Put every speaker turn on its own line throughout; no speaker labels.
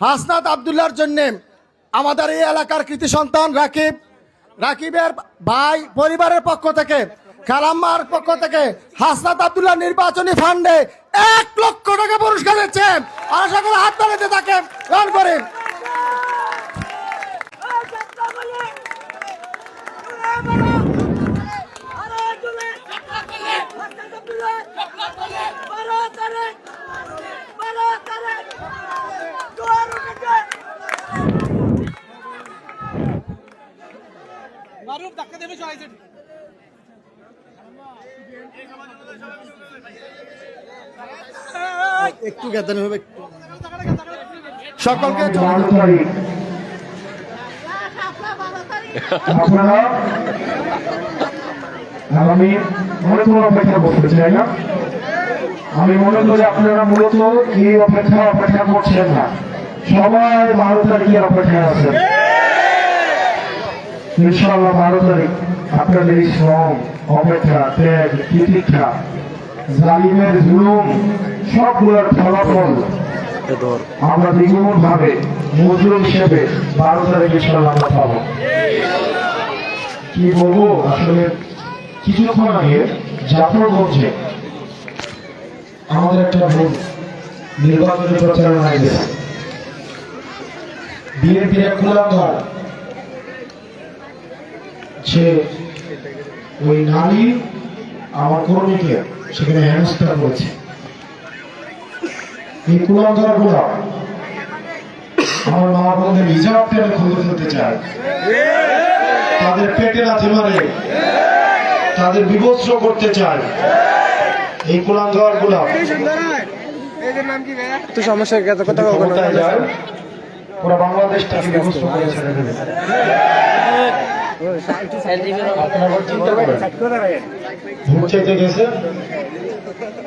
হাসনাত আবদুল্লার জন্যে আমাদের এই এলাকার কৃতি সন্তান রাকিব, রাকিবের ভাই পরিবারের পক্ষ থেকে কালাম্মার পক্ষ থেকে হাসনাত আবদুল্লাহ নির্বাচনী ফান্ডে এক লক্ষ টাকা পুরস্কার দিচ্ছে। আশা করি হাত তালিতে তাকে রান করে।
মারুফ ধাক্কা দেবে সবাই
একটু গেদানি হবে একটু। সকলকে
আমি মনে কোনো অপেক্ষা করতে চাই না? আমি মনে করি আপনারা মূলত এই অপেক্ষা অপেক্ষা করছেন না। সবাই বারো তারিখের অপেক্ষায় আছেন। ইনশাল্লাহ বারো তারিখ আপনাদের শ্রম, অপেক্ষা, ত্যাগ, তিতিক্ষা, জালিমের জুলুম, সবগুলোর ফলাফল আমরা দ্বিগুণ ভাবে মজুর হিসেবে বারো তারিখ ইনশাল্লাহ আমরা পাবো। কি বলব? আসলে কিছুক্ষণ আগে জাফরগঞ্জে আমাদের একটা ভোট নির্বাচনী প্রচারণায় গেছে বিএনপির এক কুলাঙ্গার সে ওই নারী আমার কর্মীকে সেখানে হেনস্থা করেছে। এই কুলাঙ্গারগুলা আমার মা বোনদের হিজাব টেনে খুলে ফেলতে চায়। তাদের পেটে লাথি মারে তাদের বিভৎস করতে চায়। এই কুলাঙ্গারগুলা
তো সমস্যা কত কথা
পুরো করে ছেড়ে দেবে। ভোট চাইতে গেছে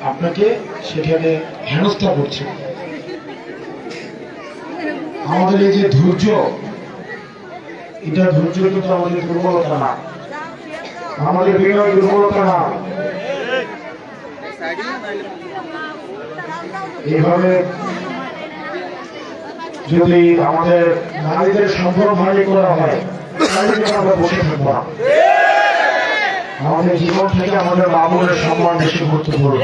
আপনাকে সেখানে হেনস্থা করছে। আমাদের এই যে ধৈর্য এটা ধৈর্য কিন্তু আমাদের দুর্বলতা না। আমাদের বিনয় দুর্বলতা না। এইভাবে যদি আমাদের নারীদের সম্পর্ক ভারী করা হয় আমরা বসে থাকব না। আমাদের জীবন থেকে আমাদের বাবুরের সম্মান বেশি গুরুত্বপূর্ণ।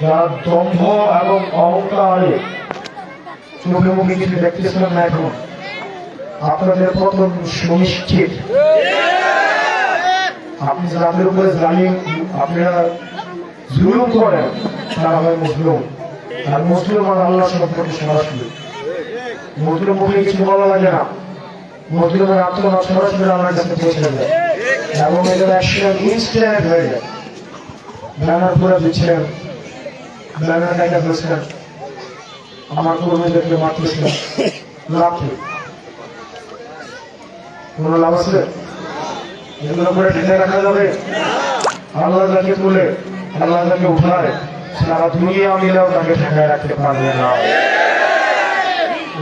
যারা দম্ভ এবং অহংকারে চোখে মুখে কিছু দেখতেছিলাম না এখন। আপনাদের পতন সুনিশ্চিত। আপনি যাদের উপরে জালিম, আপনারা জুলুম করেন, তারা হয় মুসলিম। আর মুসলিম আর আল্লাহ সম্পর্কে সরাসরি। মুসলিম মুখে কিছু বলা লাগে না। মুসলিমের আত্মনাথ সরাসরি আল্লাহর কাছে পৌঁছে যায় এবং এদের অ্যাকশন ইনস্ট্যান্ট হয়ে যায়। ব্যানার করে দিচ্ছেন ব্যানার দেখা ফেলছেন আমার কর্মীদেরকে মারতেছিলেন। লাভ? কোনো লাভ আছে? আল্লাহ আল্লাহ তাকে রাখতে না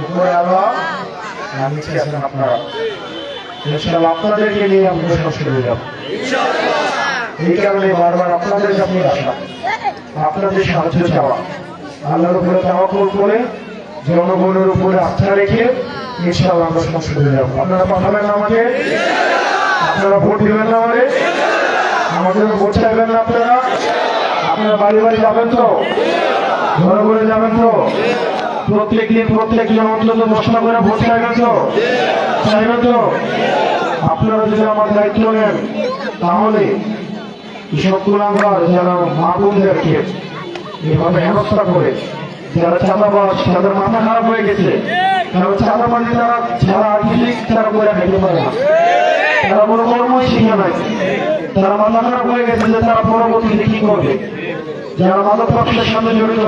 উপরে আল্লাহ আপনারা আপনাদেরকে নিয়ে যাব এই কারণে বারবার আপনাদের সামনে আসা আপনাদের সাহায্য চাওয়া আল্লাহর উপরে তাওয়াক্কুল করে জনগণের উপরে আস্থা রেখে ইনশাআল্লাহ আমরা যাব আপনারা পাঠাবেন আমাকে আপনারা ভোট দিবেন না আমাদের? আমাদের ভোট চাইবেন না আপনারা? আপনারা বাড়ি বাড়ি যাবেন তো? ঘরে ঘরে যাবেন তো? প্রত্যেক দিন প্রত্যেক জন অন্তত দশটা করে ভোট চাইবেন তো? চাইবেন তো? আপনারা যদি আমার দায়িত্ব নেন, তাহলে কৃষক কুলাঙ্গার যারা মা বোনদেরকে এভাবে হেনস্থা করে, যারা চাঁদাবাজ, তাদের মাথা খারাপ হয়ে গেছে। কারণ চাঁদাবাজি তারা, যারা আর্থিক, তারা করে খেতে পারে না। তারা কোনো কর্মই শিখে নাই তারা মাথা খারাপ হয়ে গেছে যে তারা পরবর্তীতে কি করবে। যারা মাদক ব্যবসার সাথে জড়িত,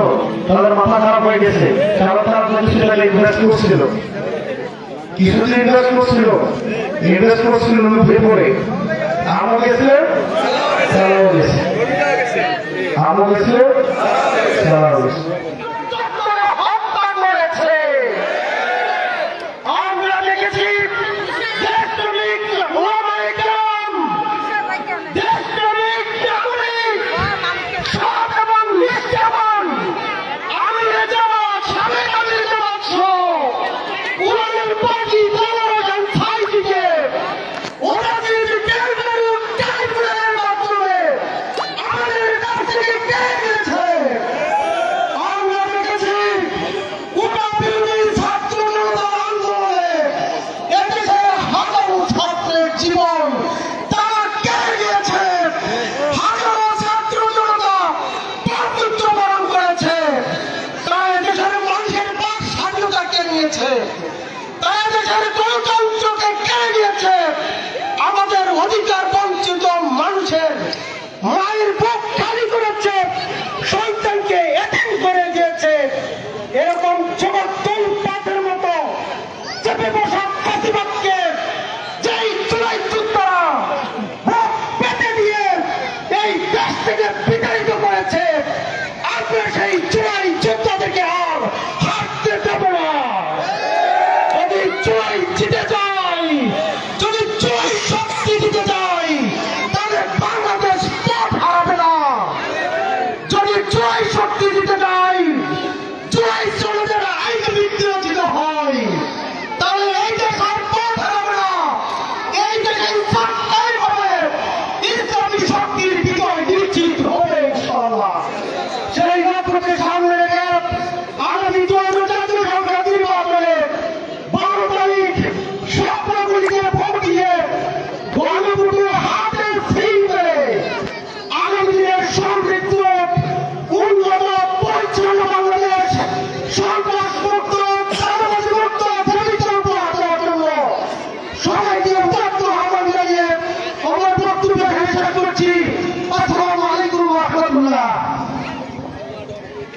তাদের মাথা খারাপ হয়ে গেছে। কারণ তারা কিছুদিন আগে ইনভেস্ট করছিল। কিছুদিন ইনভেস্ট করছিল। ইনভেস্ট করছিল লুপে পড়ে। আমও গেছে, তারাও গেছে। আমও গেছে, তারাও গেছে।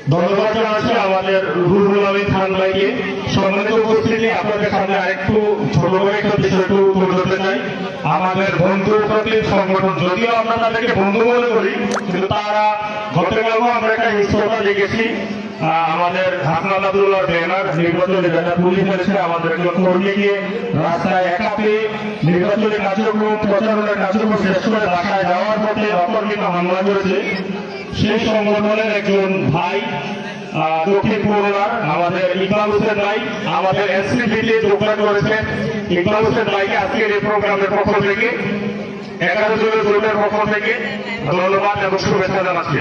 আমাদের রুহুল আমিন খান ভাইকে। সম্মানিত উপস্থিতি, আপনাদের সামনে আরেকটু ছোট করে একটা বিষয় তুলে চাই। আমাদের বন্ধু প্রতি সংগঠন, যদিও আমরা তাদেরকে বন্ধু মনে করি কিন্তু তারা গতকালও আমরা একটা হিংস্রতা দেখেছি। আমাদের হাসনাল আব্দুল্লাহ ব্যানার নির্বাচনী ব্যানার পুলিশ ফেলেছে আমাদের একজন কর্মীকে রাস্তায় একা পেয়ে নির্বাচনী কার্যক্রম, প্রচারণার কার্যক্রম শেষ করে বাসায় যাওয়ার পথে অপরকিত হামলা করেছে। সেই সংগঠনের একজন ভাই দক্ষিণ পূর্ণার আমাদের ইকবাল হোসেন ভাই, আমাদের এসপিপিতে যোগদান করেছেন। ইকবাল হোসেন ভাইকে আজকের এই প্রোগ্রামের পক্ষ থেকে, এগারো জনের জোটের পক্ষ থেকে ধন্যবাদ এবং শুভেচ্ছা জানাচ্ছি।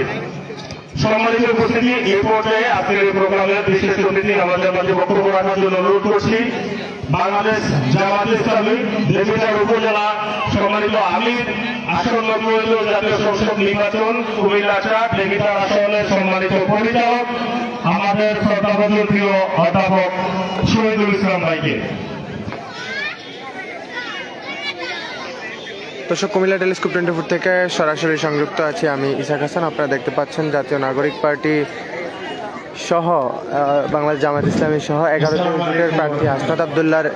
সম্মানিত উপস্থিতি, এই পর্যায়ে আজকের এই প্রোগ্রামের বিশেষ অতিথি আমাদের মাঝে বক্তব্য রাখার জন্য অনুরোধ করছি। বাংলাদেশ জামাত ইসলামী দেবিদার উপজেলা সম্মানিত আমির, আসন্ন জাতীয় সংসদ নির্বাচন, কুমিল্লা চার দেবিদার আসনের সম্মানিত পরিচালক, আমাদের শ্রদ্ধাভজন প্রিয় অধ্যাপক শহীদুল ইসলাম ভাইকে।
দর্শক, কুমিল্লা টেলিস্কোপ টোয়েন্টি ফোর থেকে সরাসরি সংযুক্ত আছি আমি ইসাক হাসান। আপনারা দেখতে পাচ্ছেন জাতীয় নাগরিক পার্টি সহ বাংলাদেশ জামাত ইসলামী সহ এগারো জন ভোটের প্রার্থী আসনাদ আবদুল্লার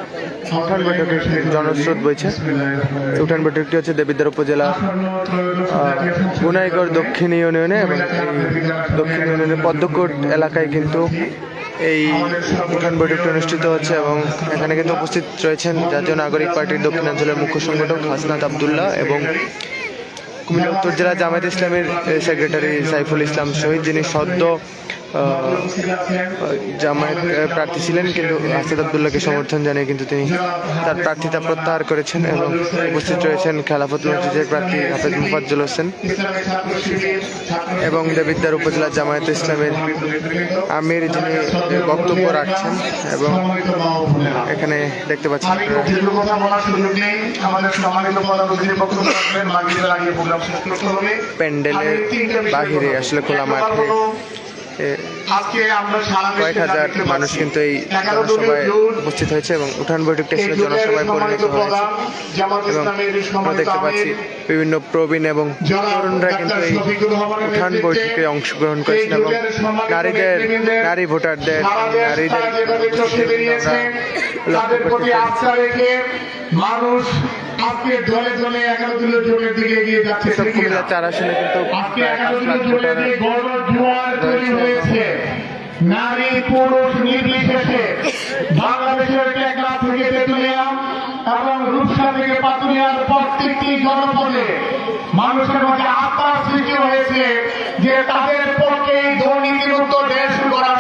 উঠান বৈঠকের জনস্রোত বইছে। উঠান বৈঠকটি হচ্ছে দেবিদ্বার উপজেলা গুনাইগড় দক্ষিণ ইউনিয়নে এবং দক্ষিণ ইউনিয়নের পদ্মকোট এলাকায় কিন্তু এই উঠান বৈঠকটি অনুষ্ঠিত হচ্ছে এবং এখানে কিন্তু উপস্থিত রয়েছেন জাতীয় নাগরিক পার্টির দক্ষিণাঞ্চলের মুখ্য সংগঠক হাসনাত আবদুল্লাহ এবং কুমিল্লা উত্তর জেলা জামায়াত ইসলামের সেক্রেটারি সাইফুল ইসলাম শহীদ, যিনি সদ্য জামায়াত প্রার্থী ছিলেন কিন্তু আসাদ আবদুল্লাহকে সমর্থন জানিয়ে কিন্তু তিনি তার প্রার্থিতা প্রত্যাহার করেছেন এবং উপস্থিত রয়েছেন খেলাফত মসজিদের প্রার্থী হাফেজ মুফাজ্জুল হোসেন এবং দেবিদ্দার উপজেলা জামায়াত ইসলামের আমির যিনি বক্তব্য রাখছেন এবং এখানে দেখতে
হবে
প্যান্ডেলের বাহিরে আসলে খোলা মাঠে কয়েক হাজার মানুষ কিন্তু এই জনসভায় উপস্থিত হয়েছে এবং উঠান
এই
আসলে জনসভায় পরিণত হয়েছে। এবং আমরা দেখতে পাচ্ছি বিভিন্ন প্রবীণ এবং তরুণরা কিন্তু এই উঠান বৈঠকে অংশগ্রহণ করেছেন এবং নারীদের নারী ভোটারদের নারীদের
মানুষ আজকে দলে দলে এগারো জোটের দিকে এগিয়ে যাচ্ছে
চার আসনে কিন্তু
হয়েছে নারী, পুরুষ, নির্বিশেষে বাংলাদেশের টেকলা থেকে তেতুলিয়া এবং রূপসা থেকে পাতুলিয়ার প্রত্যেকটি জনপদে মানুষের মধ্যে আত্মার সৃষ্টি হয়েছে যে তাদের পক্ষে এই দুর্নীতিমুক্ত দেশ করা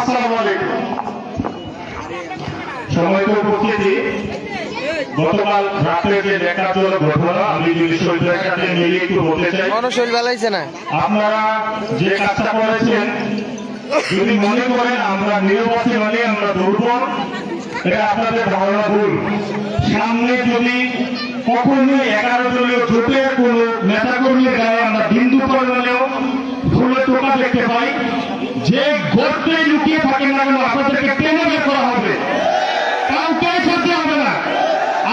আসসালামু আলাইকুম।
সম্মানিত উপস্থিতি গতকাল রাত্রে যে দেখার ঘটনা আমি যদি শহীদের সাথে মিলিয়ে একটু বলতে চাই।
মনশৈল বেলাইছে না?
আপনারা যে কাজটা করেছেন যদি মনে করেন আমরা নিরপথে মানে আমরা দুর্বল এটা আপনাদের ধারণা ভুল। সামনে যদি কখনো এগারো দলীয় জোটের কোন নেতা কর্মীর গায়ে আমরা বিন্দু পরিমাণেও ফুলে টোকা দেখতে পাই যে গর্তে লুকিয়ে থাকেন না কেন আপনাদেরকে টেনে বের করা হবে? কাউকে ছাড়তে হবে না।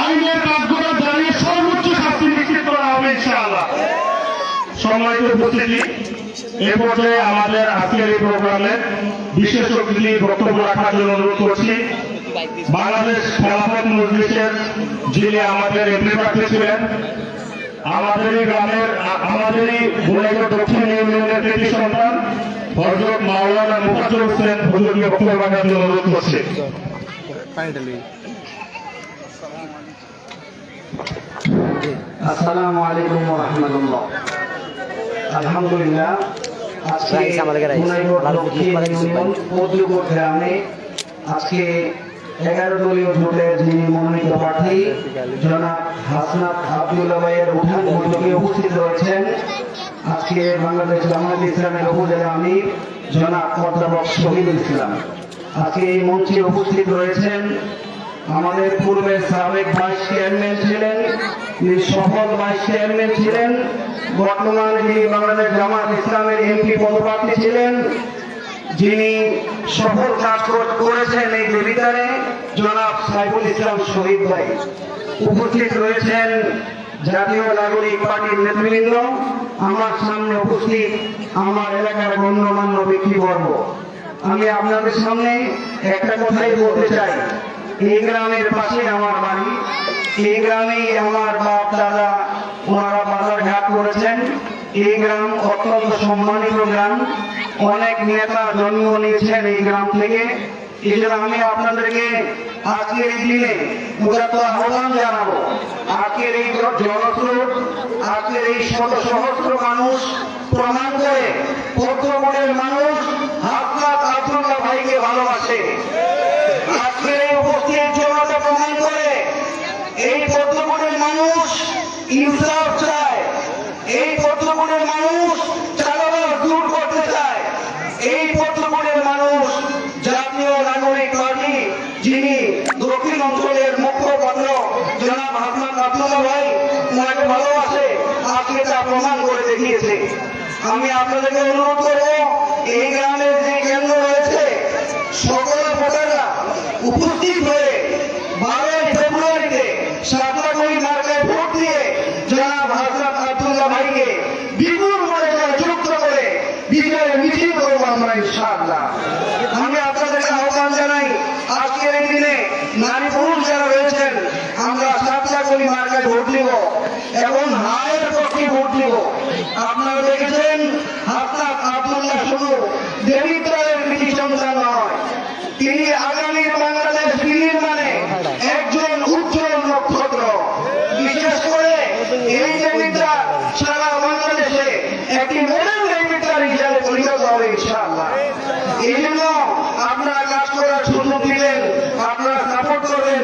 আইনের কাজগুলো দাঁড়িয়ে সর্বোচ্চ শাস্তি নিশ্চিত করা হবে ইনশাআল্লাহ। সম্মানিত উপস্থিতি, এ পর্যায়ে আমাদের আজকের এই প্রোগ্রামে বিশেষ অতিথি বক্তব্য রাখার জন্য অনুরোধ করছি। বাংলাদেশ খেলাফত মজলিসের যিনি আমাদের এমপি প্রার্থী ছিলেন, আমাদেরই গ্রামের আমাদেরই গোলাইগড় দক্ষিণ ইউনিয়নের সন্তান হজরত মাওলানা মুফাজ্জল হোসেন হুজুরকে বক্তব্য রাখার জন্য অনুরোধ করছে।
আসসালামু আলাইকুম ওয়া রাহমাতুল্লাহ। আলহামদুলিল্লাহ আজকে
আমাদের
গ্রামে আজকে এগারো দলীয় জোটের যিনি মনোনীত প্রার্থী, জনাব হাসনাত আব্দুল্লাহ ভাইয়ের উঠান বৈঠকে উপস্থিত রয়েছেন। আজকে বাংলাদেশ জামায়াত ইসলামের উপজেলা আমির, জনাব অধ্যাপক শহীদুল ইসলাম। আজকে এই মঞ্চে উপস্থিত রয়েছেন আমাদের পূর্বে সাবেক ভাইস চেয়ারম্যান ছিলেন সফল ভাইস চেয়ারম্যান ছিলেন। বর্তমানে যিনি বাংলাদেশ জামাত ইসলামের এমপি পদপ্রার্থী ছিলেন যিনি সফল কাজ করেছেন এই দেবিদারে, জনাব সাইফুল ইসলাম শহীদ ভাই। উপস্থিত রয়েছেন জাতীয় নাগরিক পার্টির নেতৃবৃন্দ। আমার সামনে উপস্থিত আমার এলাকার গণ্যমান্য ব্যক্তিবর্গ। আমি আপনাদের সামনে একটা কথাই বলতে চাই। এই গ্রামের পাশে আমার বাড়ি। এই গ্রামেই আমার বাপ, দাদা, ওনারা বাজার ঘাট করেছেন। এই গ্রাম অত্যন্ত সম্মানিত গ্রাম। অনেক নেতা জন্ম নিয়েছেন এই গ্রাম থেকে। আমি আপনাদেরকে আজকের এই দিনে আহ্বান জানাব। আজকের এই জনস্রোত, আজকের এই সহস্র মানুষ প্রমাণ করে পদ্মপুরের মানুষ আব্দুল্লাহ ভাইকে ভালোবাসে। আজকের এই উপস্থিত প্রমাণ করে এই পদ্মপুরের মানুষ ইনসাফ চায়। এই মানুষ দূর করতে চায়। এই মানুষ জাতীয় নাগরিক পার্টি যিনি দক্ষিণ অঞ্চলের মুখ্যপত্র জনাব হাসনাত আব্দুল্লাহ ভাই ওনাকে ভালোবাসে, আজকে তা প্রমাণ করে দেখিয়েছে। আমি আপনাদেরকে অনুরোধ করব, এই গ্রামের যে কেন্দ্র রয়েছে সকল ভোটাররা উপস্থিত হয়ে বারোই ফেব্রুয়ারিতে সাতলাগুড়ি মার্কায় ভোট দিয়ে জনাব হাজরত আব্দুল্লাহ ভাইকে বিপুল মর্যাদায় যুক্ত করে বিজয়ের মিছিল করব আমরা ইনশাআল্লাহ আমি আপনাদেরকে আহ্বান জানাই আজকের এই দিনে নারী পুরুষ যারা রয়েছেন আমরা সাতলাগুড়ি মার্কায় ভোট দিব এবং হায়ের পক্ষে ভোট দিব আপনারা দেখেছেন আপনার আব্দুল্লাহ শুধু দেবিত্রের কৃতি সন্তান নয় তিনি আগামী বাংলাদেশ বিনির্মাণে একজন উজ্জ্বল নক্ষত্র বিশেষ করে এই দেবিত্রা সারা বাংলাদেশে একটি মডেল দেবিত্রার হিসাবে পরিণত হবে ইনশাআল্লাহ এই জন্য আপনারা কাজ করার সুযোগ দিলেন আপনারা সাপোর্ট করবেন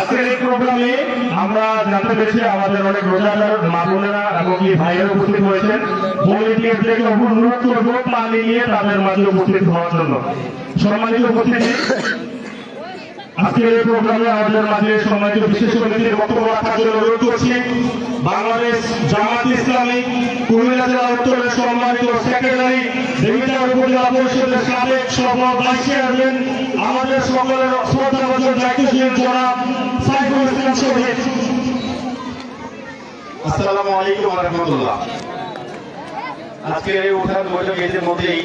আজকের এই প্রোগ্রামে আমরা জানতে পেরেছি আমাদের অনেক রোজাদার মা বোনেরা এবং কি ভাইয়েরা উপস্থিত হয়েছেন। ভলেন্টিয়ারদেরকে অনুরোধ করব পানি নিয়ে তাদের মাঝে উপস্থিত হওয়ার জন্য। সম্মানিত উপস্থিতি। আজকের এই প্রোগ্রামে আমাদের মাঝে সম্মানিত বিশেষ অতিথির বক্তব্য রাখার জন্য অনুরোধ করছি। বাংলাদেশ জামাত ইসলামী কুমিল্লা জেলা উত্তরের সম্মানিত সেক্রেটারি দেবিদ্বার উপজেলা পরিষদের সাবেক সফল ভাইস চেয়ারম্যান আমাদের সকলের শ্রদ্ধা বছর দায়িত্বশীল জনাব সাইফুল ইসলাম শহীদ।
আসসালামু আলাইকুম রহমতুল্লাহ। আজকের এই উঠান বৈঠক ইতিমধ্যেই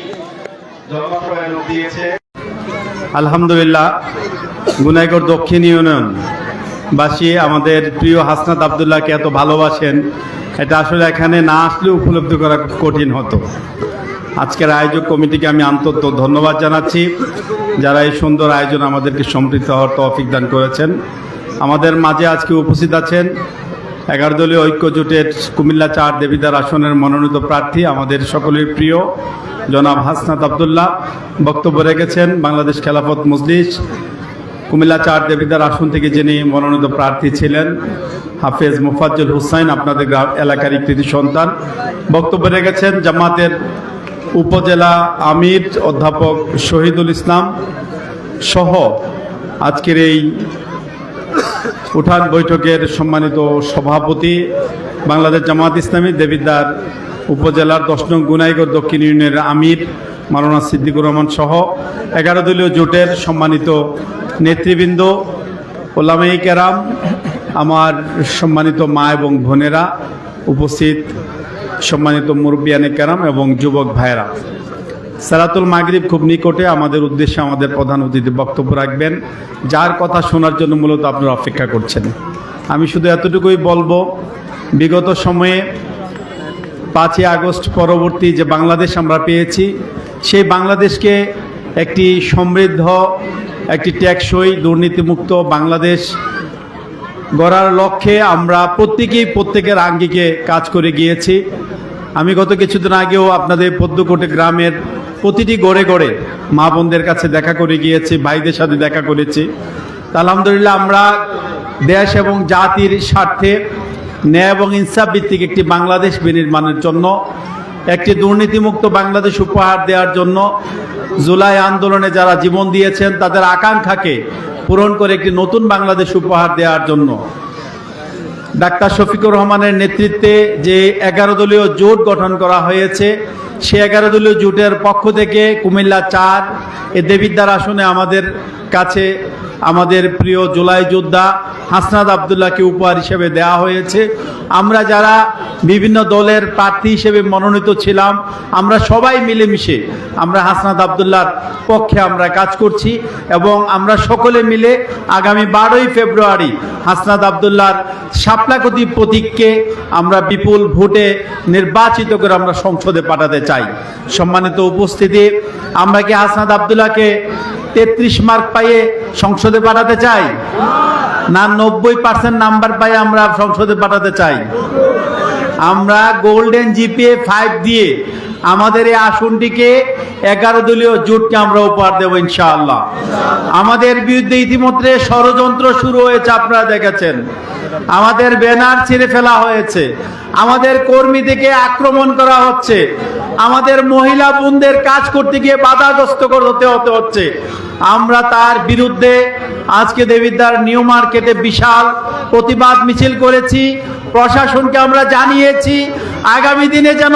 জনসভায় লোক দিয়েছে।
আলহামদুলিল্লাহ। গুনাইগড় দক্ষিণ ইউনিয়ন বাসী আমাদের প্রিয় হাসনাত আবদুল্লাহকে এত ভালোবাসেন, এটা আসলে এখানে না আসলে উপলব্ধি করা কঠিন হতো। আজকের আয়োজক কমিটিকে আমি আন্তত ধন্যবাদ জানাচ্ছি, যারা এই সুন্দর আয়োজন আমাদেরকে সমৃদ্ধ হওয়ার তৌফিক দান করেছেন। আমাদের মাঝে আজকে উপস্থিত আছেন এগারো দলীয় ঐক্য জোটের কুমিল্লা চার দেবিদার আসনের মনোনীত প্রার্থী আমাদের সকলের প্রিয় জনাব হাসনাত আবদুল্লাহ। বক্তব্য রেখেছেন বাংলাদেশ খেলাফত মজলিস কুমিল্লা চার দেবিদার আসন থেকে যিনি মনোনীত প্রার্থী ছিলেন, হাফেজ মুফাজ্জুল হুসাইন, আপনাদের এলাকারই কৃতি সন্তান, বক্তব্য রেখেছেন জামাতের উপজেলা আমির অধ্যাপক শহীদুল ইসলাম সহ আজকের এই উঠান বৈঠকের সম্মানিত সভাপতি বাংলাদেশ জামাত ইসলামী দেবিদ্বার উপজেলার দশ নং গুনাইগড় দক্ষিণ ইউনিয়নের আমির মাওলানা সিদ্দিকুর রহমান সহ এগারো দলীয় জোটের সম্মানিত নেতৃবৃন্দ ওলামাই কেরাম, আমার সম্মানিত মা এবং বোনেরা উপস্থিত, সম্মানিত মুরব্বিয়ানে কেরাম এবং যুবক ভাইরা সারাতুল মাগরিব খুব নিকটে আমাদের উদ্দেশ্যে আমাদের প্রধান অতিথি বক্তব্য রাখবেন, যার কথা শোনার জন্য মূলত আপনারা অপেক্ষা করছেন। আমি শুধু এতটুকুই বলব, বিগত সময়ে পাঁচই আগস্ট পরবর্তী যে বাংলাদেশ আমরা পেয়েছি সেই বাংলাদেশকে একটি সমৃদ্ধ, একটি টেকসই দুর্নীতিমুক্ত বাংলাদেশ গড়ার লক্ষ্যে আমরা প্রত্যেকেই প্রত্যেকের আঙ্গিকে কাজ করে গিয়েছি। আমি গত কিছুদিন আগেও আপনাদের পদ্মকোটে গ্রামের প্রতিটি গড়ে গড়ে মা বোনদের কাছে দেখা করে গিয়েছি, ভাইদের সাথে দেখা করেছি। আলহামদুলিল্লাহ আমরা দেশ এবং জাতির স্বার্থে ন্যায় এবং ইনসাফ ভিত্তিক একটি বাংলাদেশ বিনির্মাণের জন্য একটি দুর্নীতিমুক্ত বাংলাদেশ উপহার দেওয়ার জন্য জুলাই আন্দোলনে যারা জীবন দিয়েছেন, তাদের আকাঙ্ক্ষাকে পূরণ করে একটি নতুন বাংলাদেশ উপহার দেওয়ার জন্য। ডাক্তার শফিকুর রহমানের নেতৃত্বে যে এগারো দলীয় জোট গঠন করা হয়েছে, সে এগারো দলীয় জোটের পক্ষ থেকে কুমিল্লা চার, এ দেবিদ্বার আসনে আমাদের কাছে আমাদের প্রিয় জুলাই যোদ্ধা হাসনাদ আবদুল্লাহকে উপহার হিসেবে দেওয়া হয়েছে। আমরা যারা বিভিন্ন দলের প্রার্থী হিসেবে মনোনীত ছিলাম, আমরা সবাই মিলেমিশে আমরা হাসনাদ আবদুল্লাহর পক্ষে আমরা কাজ করছি এবং আমরা সকলে মিলে আগামী বারোই ফেব্রুয়ারি হাসনাদ আবদুল্লাহর শাপলাকতি প্রতীককে আমরা বিপুল ভোটে নির্বাচিত করে আমরা সংসদে পাঠাতে চাই। সম্মানিত উপস্থিতি, আমরা কি হাসনাদ আবদুল্লাহকে তেত্রিশ মার্ক পাইয়ে সংসদে পাঠাতে চাই? না নব্বই পার্সেন্ট নাম্বার পাইয়ে আমরা সংসদে পাঠাতে চাই? আমরা গোল্ডেন জিপিএ ফাইভ দিয়ে আমাদের এই আসনটিকে এগারো দলীয় জোটকে আমরা উপহার দেবো ইনশাআল্লাহ। আমাদের বিরুদ্ধে ইতিমধ্যে ষড়যন্ত্র শুরু হয়েছে, আপনারা দেখেছেন। আমাদের ব্যানার ছিঁড়ে ফেলা হয়েছে। আমাদের কর্মীদেরকে আক্রমণ করা হচ্ছে। আমাদের মহিলা বোনদের কাজ করতে গিয়ে বাধাগ্রস্ত হতে হতে হচ্ছে। আমরা তার বিরুদ্ধে আজকে দেবিদ্বার নিউ মার্কেটে বিশাল প্রতিবাদ মিছিল করেছি। প্রশাসনকে আমরা জানিয়েছি, আগামী দিনে যেন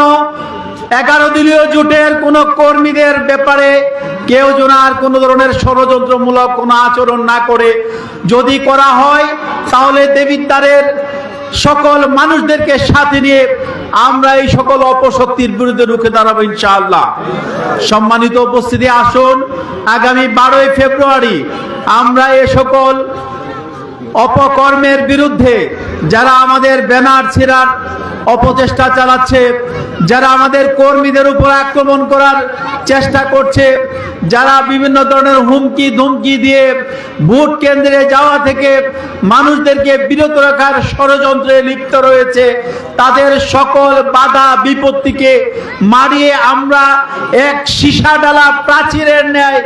এগারো দলীয় জোটের কোন কর্মীদের ব্যাপারে কেউ যেন আর কোনো ধরনের ষড়যন্ত্রমূলক কোনো আচরণ না করে। যদি করা হয়, তাহলে দেবিদ্বারের সকল মানুষদেরকে সাথে নিয়ে আমরা এই সকল অপশক্তির বিরুদ্ধে রুখে দাঁড়াবো ইনশাআল্লাহ। সম্মানিত উপস্থিতি, আসুন, আগামী বারোই ফেব্রুয়ারি আমরা এ সকল অপকর্মের বিরুদ্ধে যারা আমাদের ব্যানার ছিঁড়ার অপচেষ্টা চালাচ্ছে, যারা আমাদের কর্মীদের উপর আক্রমণ করার চেষ্টা করছে, যারা বিভিন্ন ধরনের হুমকি ধুমকি দিয়ে ভোট কেন্দ্রে যাওয়া থেকে মানুষদেরকে বিরত রাখার ষড়যন্ত্রে লিপ্ত রয়েছে, তাদের সকল বাধা বিপত্তিকে মারিয়ে আমরা এক সীসা ডালা প্রাচীরের ন্যায়,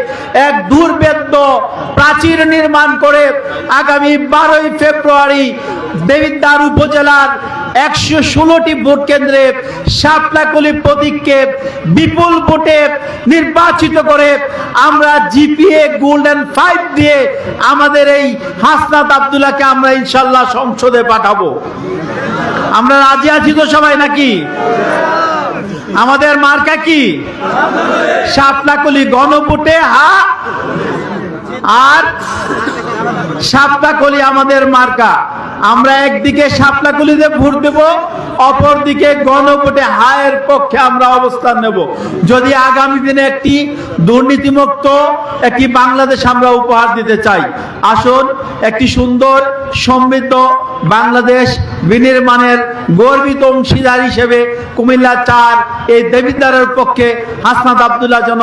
এক দুর্বেদ্য প্রাচীর নির্মাণ করে আগামী বারোই ফেব্রুয়ারি দেবিদ্বার উপজেলার একশো ষোলোটি ভোট কেন্দ্রে শাপলাকলি প্রতীককে বিপুল ভোটে নির্বাচিত করে আমরা জিপিএ, গোল্ডেন ফাইভ দিয়ে আমাদের এই হাসনাত আবদুল্লাহকে আমরা ইনশাল্লাহ সংসদে পাঠাবো। আমরা রাজি আছি তো সবাই নাকি? আমাদের মার্কা কি? শাপলাকলি গণভোটে হা আর সাতটা কলি আমাদের মার্কা। আমরা একদিকে সাপলাকলিতে ভোট দেব, অপরদিকে গণভোটে হায়ের পক্ষে আমরা অবস্থান নেব। যদি আগামী দিনে একটি দুর্নীতিমুক্ত, একটি বাংলাদেশ আমরা উপহার দিতে চাই, আসুন একটি সুন্দর, সমৃদ্ধ বাংলাদেশ বিনির্মাণের গর্বিত অংশীদার হিসেবে কুমিল্লা চার, এই দেবিদ্বারের পক্ষে হাসনাত আবদুল্লাহ যেন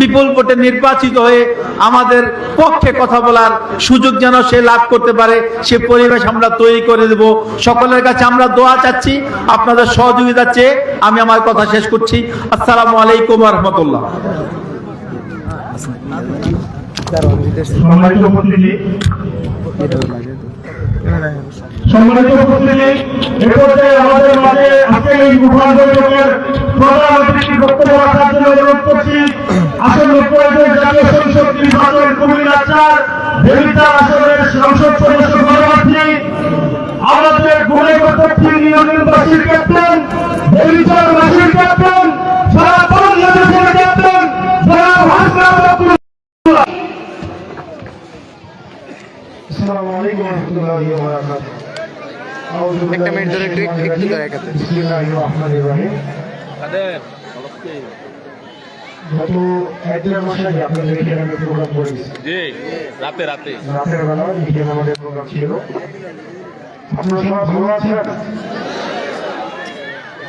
বিপুল ভোটে নির্বাচিত হয়ে আমাদের পক্ষে কথা বলার সুযোগ যেন সে লাভ করতে পারে, সে পরিবেশ আমরা তৈরি করে দেব। সকলের কাছে আমরা দোয়া চাচ্ছি, আপনাদের সহযোগিতা চেয়ে আমি আমার কথা শেষ করছি। আসসালামু আলাইকুম রহমতুল্লাহ।
সম্মানিত সংসদ সদস্য আমাদের গুণে কর্তৃক নিয়মবাসীর ক্যাপ্টেন দেবিচার বাসীর ক্যাপ্টেন সারা বাংলাদেশের ক্যাপ্টেন যারা ভাষা
আসসালামু আলাইকুম রহমতুল্লাহি ওয়া বারাকাতুহু। আউযু
একটা মিনিট ধরে একটু
বিল্লাহি
একটু ধরে একাতে
বিসমিল্লাহির রহমানির রহিম। গত এক দেড় মাস আগে আপনাদের এখানে আমি প্রোগ্রাম করেছি।
রাতে রাতে।
রাতের বেলা এখানে আমাদের প্রোগ্রাম ছিল। আপনারা সবাই ভালো আছেন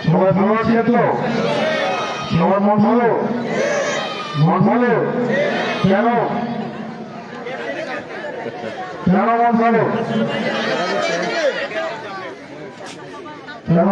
সবাই ভালো আছেন তো? সবার মন ভালো? মন ভালো কেন? কেন মন ভালো? কেন?